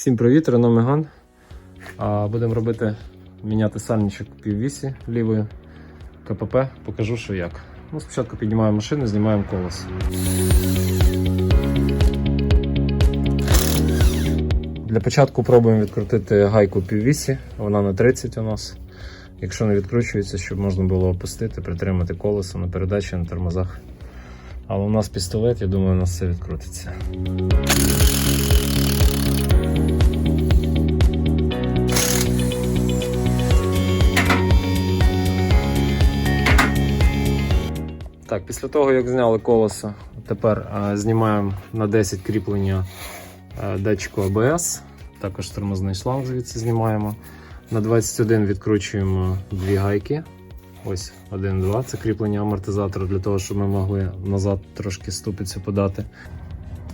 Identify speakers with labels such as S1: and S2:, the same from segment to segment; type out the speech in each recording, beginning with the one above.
S1: Всім привіт, Рено Меган. Будемо робити міняти сальничок піввісі лівою КПП. Покажу, що як. Ну, спочатку піднімаємо машину, знімаємо колесо. Для початку пробуємо відкрутити гайку піввісі. Вона на 30 у нас. Якщо не відкручується, щоб можна було опустити, притримати колесо на передачі на тормозах. Але у нас пістолет, я думаю, у нас все відкрутиться. Так, після того, як зняли колесо, тепер е, знімаємо на 10 кріплення е, датчику ABS, також тормозний шланг звідси знімаємо. На 21 відкручуємо дві гайки. Ось 1-2. Це кріплення амортизатора для того, щоб ми могли назад трошки ступицю подати.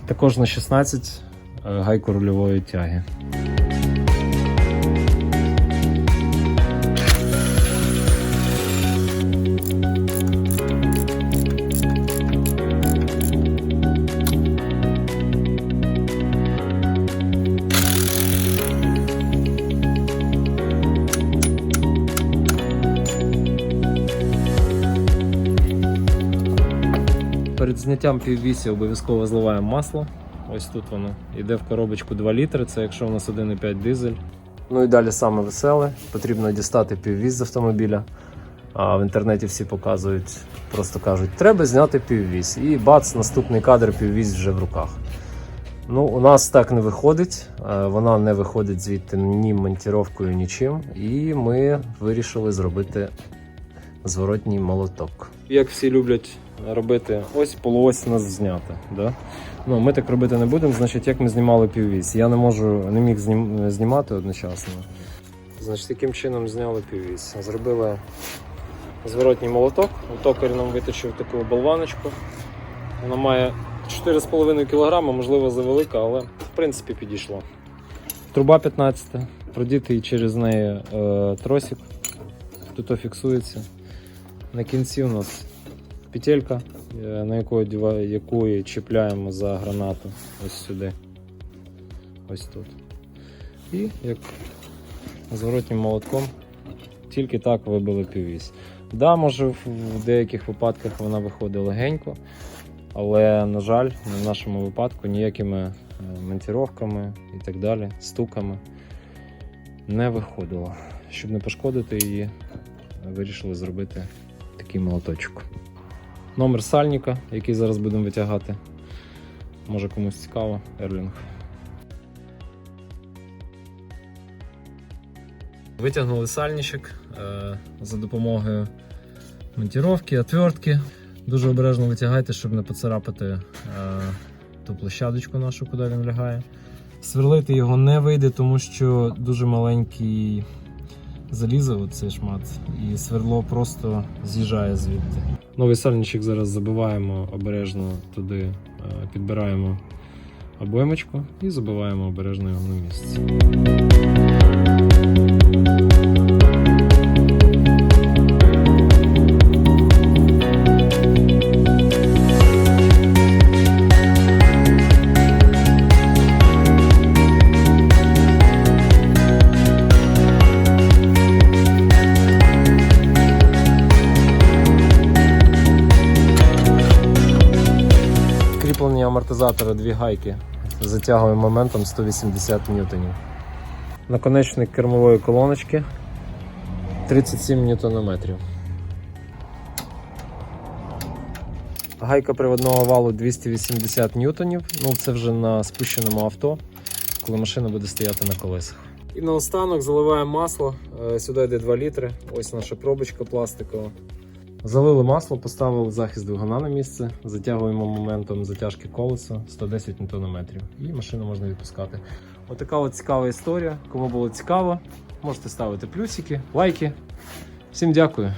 S1: Також на 16 е, гайку рульової тяги. Перед зняттям піввісі обов'язково зливаємо масло. Ось тут воно йде в коробочку 2 літри, це якщо у нас 1,5 дизель. Ну і далі саме веселе. Потрібно дістати піввіз з автомобіля. А в інтернеті всі показують, просто кажуть, треба зняти піввіз. І бац, наступний кадр піввіз вже в руках. Ну, у нас так не виходить. Е, Вона не виходить звідти ні монтіровкою, нічим. І ми вирішили зробити зворотній молоток. Як всі люблять робити, ось полуось нас знята. Да? Ну, ми так робити не будемо, значить, як ми знімали піввіз. Я не можу, не міг знім- знімати одночасно. Значить, таким чином зняли піввіз. Зробили зворотній молоток. Токар нам виточив таку болваночку. Вона має 4,5 кг, можливо, завелика, але в принципі підійшло. Труба 15, продітий через неї е, тросик. Тут фіксується. На кінці у нас петелька, е, на яку, якої чіпляємо за гранату ось сюди. Ось тут. І як зворотнім молотком тільки так вибили піввісь. Да, може в деяких випадках вона виходить легенько, але, на жаль, в нашому випадку ніякими е, монтіровками і так далі, стуками не виходило. Щоб не пошкодити її, вирішили зробити такий молоточок. Номер сальника, який зараз будемо витягати. Може комусь цікаво, Ерлінг. Витягнули сальничок е, за допомогою монтіровки, отвертки. Дуже обережно витягайте, щоб не поцарапати е, ту площадочку нашу, куди він лягає. Сверлити його не вийде, тому що дуже маленький залізо, оцей шмат, і сверло просто з'їжджає звідти. Новий сальничок зараз забиваємо обережно туди, е, підбираємо обоймочку і забиваємо обережно його на місце. Кріплення амортизатора дві гайки. Затягуємо моментом 180 ньютонів. Наконечник кермової колоночки 37 ньютонометрів. Гайка приводного валу 280 ньютонів. Ну це вже на спущеному авто, коли машина буде стояти на колесах. І наостанок заливаємо масло. Е, Сюди йде 2 літри. Ось наша пробочка пластикова. Залили масло, поставили захист двигуна на місце, затягуємо моментом затяжки колеса 110 Нм і машину можна відпускати. Отака от цікава історія. Кому було цікаво, можете ставити плюсики, лайки. Всім дякую.